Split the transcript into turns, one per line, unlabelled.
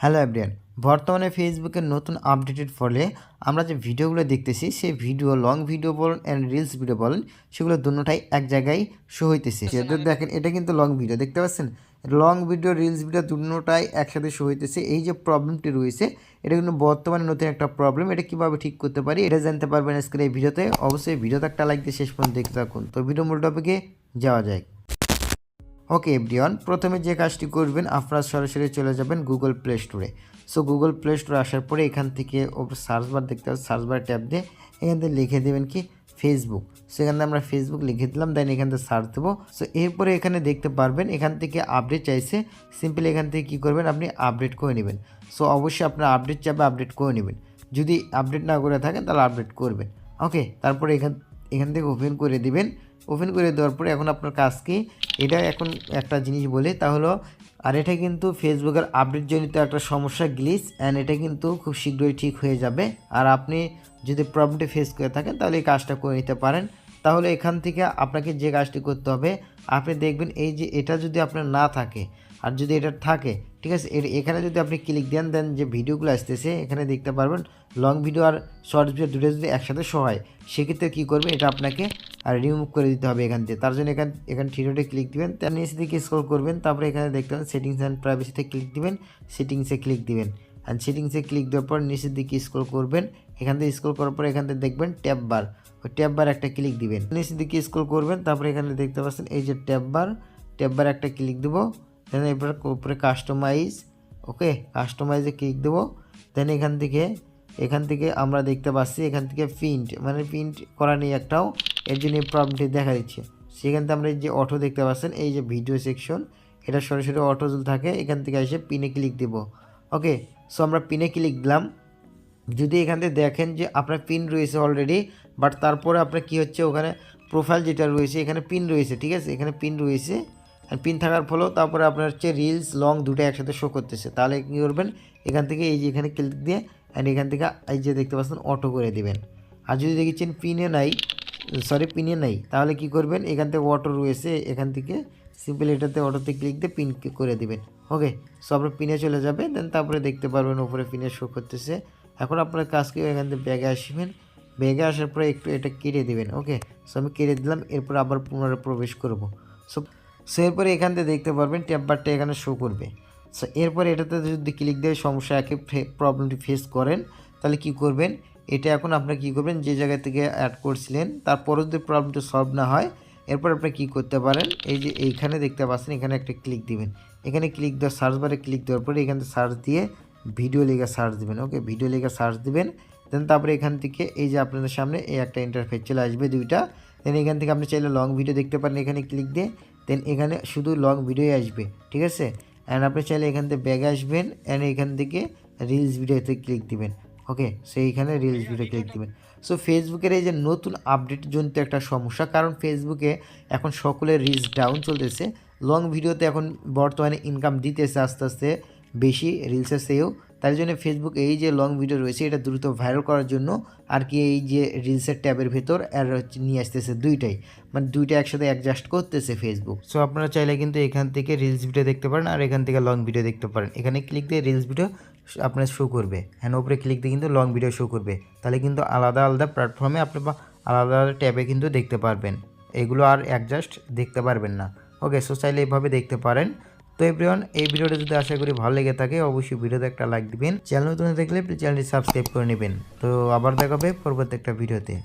Hello everyone বর্তমানে ফেসবুকের নতুন আপডেটের ফলে আমরা যে ভিডিওগুলো দেখতেছি সেই ভিডিও লং ভিডিও বলেন অ্যান্ড রিলস ভিডিও বলেন সেগুলো দুটোটাই এক জায়গায় শো হইতেছে। দেখেন এটা কিন্তু লং ভিডিও দেখতে পাচ্ছেন? লং ভিডিও রিলস ভিডিও দুটোটাই একসাথে শো হইতেছে। এই যে প্রবলেমটি রয়েছে এটা কিন্তু বর্তমানে নতুন একটা প্রবলেম এটা কীভাবে ঠিক করতে পারি এটা জানতে পারবেন আজকের এই ভিডিওতে অবশ্যই ভিডিওতে একটা লাইক দিয়ে শেষ পর্যন্ত দেখতে থাকুন। তো ভিডিও মূল টপিকে যাওয়া যায় ওকে, এভরিওয়ান, প্রথমে যে কাজটি করবেন, আপনারা সরাসরি চলে যাবেন গুগল প্লে স্টোরে সো গুগল প্লে স্টোরে আসার পরে এখান থেকে ওপর সার্চ বার দেখতে হবে সার্চ বার ট্যাব দিয়ে এখান থেকে লিখে দেবেন কি ফেসবুক সো এখান থেকে আমরা ফেসবুক লিখে দিলাম দেন এখান থেকে সার্চ দেবো। সো এরপরে এখানে দেখতে পারবেন, এখান থেকে আপডেট চাইছে সিম্পলি এখান থেকে কী করবেন, আপনি আপডেট করে নেবেন। সো অবশ্যই আপনার আপডেট চাবে আপডেট করে নেবেন। যদি আপডেট না করে থাকেন, তাহলে আপডেট করবেন। ওকে তারপরে এখান এখান থেকে ওপেন করে দিবেন। ওপেন করে দেওয়ার পরে এখন আপনার কাজ কি? এটা এখন একটা জিনিস বলি, তা হলো, আর এটা কিন্তু ফেসবুকের আপডেট জনিত একটা সমস্যা গ্লিচ অ্যান্ড এটা কিন্তু খুব শীঘ্রই ঠিক হয়ে যাবে। আর আপনি যদি প্রবলেমটি ফেস করে থাকেন, তাহলে এই কাজটা করে নিতে পারেন। তাহলে এখান থেকে আপনাকে যে কাজটি করতে হবে, আপনি দেখবেন এই যে এটা যদি আপনার না থাকে আর যদি এটা থাকে, ঠিক আছে? এর এখানে যদি আপনি ক্লিক দেন দেন যে ভিডিওগুলো আসতেছে, এখানে দেখতে পারবেন লং ভিডিও আর শর্টস ভিডিও দুটো যদি একসাথে শো হয়, সেক্ষেত্রে কী করবেন এটা আপনাকে আর রিমুভ করে দিতে হবে এখান থেকে তার জন্য এখান, এখানে থ্রিডোটে ক্লিক দিবেন তার নিচে দিকে স্ক্রল করবেন, তারপরে এখানে দেখতে পাবেন সেটিংস অ্যান্ড প্রাইভেসিতে ক্লিক দিবেন সেটিংসে ক্লিক দিবেন। অ্যান্ড সেটিংসে ক্লিক দেওয়ার পর নিচের দিকে স্ক্রল করবেন, এখান থেকে স্ক্রল করার পর এখান থেকে দেখবেন ট্যাব বার ওই ট্যাব বার একটা ক্লিক দিবেন। নিচের দিকে স্ক্রল করবেন, তারপরে এখানে দেখতে পাচ্ছেন, এই যে ট্যাব বার ট্যাব বার একটা ক্লিক দেবো। দেন এরপর উপরে কাস্টমাইজ ওকে কাস্টমাইজে ক্লিক দেবো। দেন এখান থেকে এখান থেকে আমরা দেখতে পাচ্ছি, এখান থেকে প্রিন্ট মানে প্রিন্ট করা নেই একটাও, এর জন্য এই প্রবলেমটি দেখা দিচ্ছে। সেখান থেকে আমরা যে অটো দেখতে পাচ্ছেন, এই যে ভিডিও সেকশন এটা সরাসরি অটো থাকে, এখান থেকে এসে পিনে ক্লিক দেব ওকে সো আমরা পিনে ক্লিক দিলাম। যদি এখান থেকে দেখেন যে আপনার পিন রয়েছে অলরেডি বাট তারপরে আপনার কি হচ্ছে, ওখানে প্রোফাইল যেটা রয়েছে, এখানে পিন রয়েছে, ঠিক আছে? এখানে পিন রয়েছে। পিন থাকার ফলেও তারপরে আপনার হচ্ছে রিলস লং দুটো একসাথে শো করতেছে। তাহলে কী করবেন? এখান থেকে এই যে এখানে ক্লিক দিয়ে অ্যান্ড এখান থেকে এই যে দেখতে পাচ্ছেন অটো করে দিবেন। আর যদি দেখেছেন পিনে নাই সরি পিনে নাই, তাহলে কি করবেন? এখান থেকে অটো রয়েছে, এখান থেকে সিম্পল এটাতে অটোতে ক্লিক দিয়ে পিন করে দিবেন। ওকে সো আপনার পিনে চলে যাবে দেন তারপরে দেখতে পারবেন উপরে পিনে শো করতেছে। এখন আপনার কাজ কি? এখান থেকে ব্যাগে আসবেন। ব্যাগে আসার পরে একটু এটা কেটে দিবেন। ওকে সো আমি কেটে দিলাম, এরপর আবার পুনরায় প্রবেশ করব। সো সো এরপরে এখান থেকে দেখতে পারবেন ট্যাববারটা এখানে শো করবে। সো এরপরে এটাতে যদি ক্লিক দিয়ে সমস্যা একই প্রবলেমটি ফেস করেন, তাহলে কি করবেন? এটা এখন আপনারা কী করবেন? যে জায়গা থেকে অ্যাড করছিলেন তারপরে যদি প্রবলেমটা সলভ না হয়, এরপর আপনি কী করতে পারেন? এই যে এইখানে দেখতে পাচ্ছেন, এখানে একটা ক্লিক দিবেন। এখানে ক্লিক দেওয়ার সার্চ বারে ক্লিক দেওয়ার পরে এখান থেকে সার্চ দিয়ে ভিডিও লেগে সার্চ দিবেন। ওকে ভিডিও লেগে সার্চ দিবেন। দেন তারপরে এখান থেকে এই যে আপনাদের সামনে এই একটা ইন্টারফেস চলে আসবে দুইটা। দেন এখান থেকে আপনি চাইলে লং ভিডিও দেখতে পারেন। এখানে ক্লিক দিয়ে দেন এখানে শুধু লং ভিডিওই আসবে, ঠিক আছে? অ্যান্ড আপনি চাইলে এখান থেকে ব্যাগে আসবেন অ্যান্ড এখান থেকে রিলস ভিডিওতে ক্লিক দিবেন ওকে সেইখানে রিলস ভিডিও ক্লিক দিবেন। সো ফেসবুকের এই যে নতুন আপডেট জনিত একটা সমস্যা, কারণ ফেসবুকে এখন সকলের রিলস ডাউন চলতেছে লং ভিডিওতে এখন বর্তমানে ইনকাম দিতেছে আস্তে আস্তে, বেশি রিলসের চেয়েও তার জন্য ফেসবুক এই যে লং ভিডিও রয়েছে, এটা দ্রুত ভাইরাল করার জন্য আর কি এই যে রিলসের ট্যাবের ভেতর আর নিয়ে আসতেছে দুইটাই। মানে দুইটা একসাথে অ্যাডজাস্ট করতেছে ফেসবুক সো আপনারা চাইলে কিন্তু এখান থেকে রিলস ভিডিও দেখতে পারেন আর এখান থেকে লং ভিডিও দেখতে পারেন। এখানে ক্লিক দিয়ে রিলস ভিডিও আপনার শো করবে। হ্যাঁ ওপরে ক্লিক দিয়ে কিন্তু লং ভিডিও শো করবে। তাহলে কিন্তু আলাদা আলাদা প্ল্যাটফর্মে আপনি আলাদা আলাদা ট্যাবে কিন্তু দেখতে পারবেন। এগুলো আর অ্যাডজাস্ট দেখতে পারবেন না। ওকে সো চাইলে এইভাবে দেখতে পারেন। তো এভরিওয়ান এই ভিডিওটা যদি আশা করি ভালো লেগে থাকে, অবশ্যই ভিডিওতে একটা লাইক দিবেন। চ্যানেল নতুন দেখলে চ্যানেলটি সাবস্ক্রাইব করে নেবেন। তো আবার দেখাবে পরবর্তী একটা ভিডিওতে।